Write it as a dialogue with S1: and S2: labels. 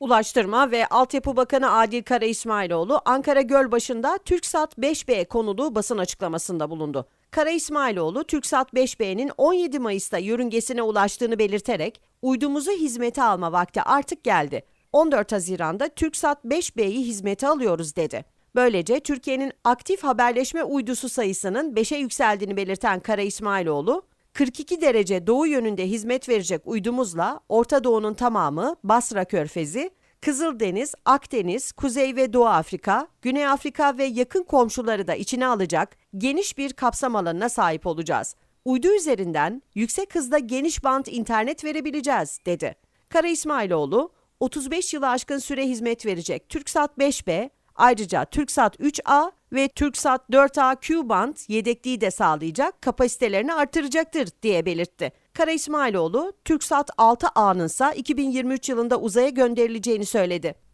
S1: Ulaştırma ve Altyapı Bakanı Adil Kara İsmailoğlu Ankara Gölbaşı'nda TürkSat 5B konulu basın açıklamasında bulundu. Kara İsmailoğlu, TürkSat 5B'nin 17 Mayıs'ta yörüngesine ulaştığını belirterek, uydumuzu hizmete alma vakti artık geldi. 14 Haziran'da TürkSat 5B'yi hizmete alıyoruz dedi. Böylece Türkiye'nin aktif haberleşme uydusu sayısının 5'e yükseldiğini belirten Kara İsmailoğlu, 42 derece doğu yönünde hizmet verecek uydumuzla Orta Doğu'nun tamamı, Basra Körfezi, Kızıldeniz, Akdeniz, Kuzey ve Doğu Afrika, Güney Afrika ve yakın komşuları da içine alacak geniş bir kapsam alanına sahip olacağız. Uydu üzerinden yüksek hızda geniş bant internet verebileceğiz, dedi. Kara İsmailoğlu, 35 yılı aşkın süre hizmet verecek TürkSat 5B, ayrıca TürkSat 3A ve TürkSat 4A Q band yedekliği de sağlayacak, kapasitelerini artıracaktır diye belirtti. Kara İsmailoğlu, TürkSat 6A'nın ise 2023 yılında uzaya gönderileceğini söyledi.